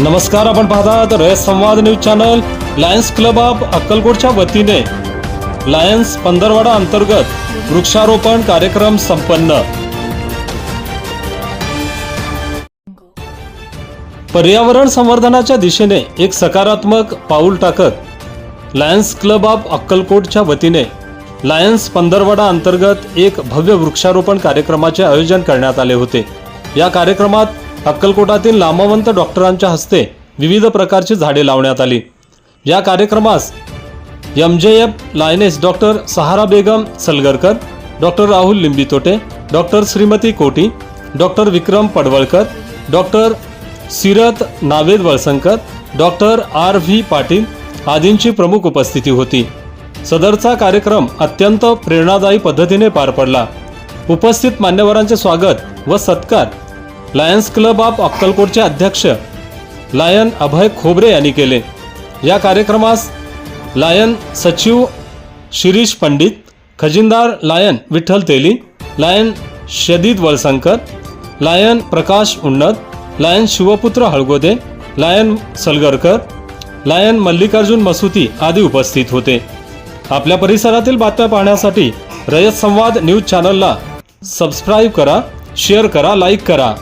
नमस्कार आपण पाहतात Rayat Samvad news channel lions club of अक्कलकोटच्या वतीने. लायन्स पंधरवाडा अंतर्गत वृक्षारोपण कार्यक्रम संपन्न. पर्यावरण संवर्धनाच्या दिशेने एक सकारात्मक पाऊल टाकत लायन्स क्लब ऑफ अक्कलकोटच्या वतीने लायन्स पंधरवाडा अंतर्गत एक भव्य वृक्षारोपण कार्यक्रमाचे आयोजन करण्यात आले होते. या कार्यक्रमात अक्कलकोटातील नामवंत डॉक्टरांच्या हस्ते विविध प्रकारची झाडे लावण्यात आली. या कार्यक्रमास M J F lioness doctor Sahara Begum Salgarkar doctor Rahul Limbitote doctor Shrimati Koti doctor Vikram Padwalkar doctor Sirat Naved Valsankar doctor R V Patil आदींची प्रमुख उपस्थिती होती. सदरचा कार्यक्रम अत्यंत प्रेरणादायी पद्धतीने पार पडला. उपस्थित मान्यवरांचे स्वागत व सत्कार लायन्स क्लब ऑफ अक्कलकोटचे अध्यक्ष लायन अभय खोबरे यांनी केले. या कार्यक्रमास लायन सचिव Shirish Pandit खजिनदार lion Vitthal Teli lion Shadid Valsankar lion Prakash Unnat lion Shivputra Halgode lion Salgarkar lion Mallikarjun Masuti आदी उपस्थित होते. आपल्या परिसरातील बातम्या पाहण्यासाठी रयत संवाद न्यूज चॅनलला सबस्क्राईब करा शेअर करा लाईक करा.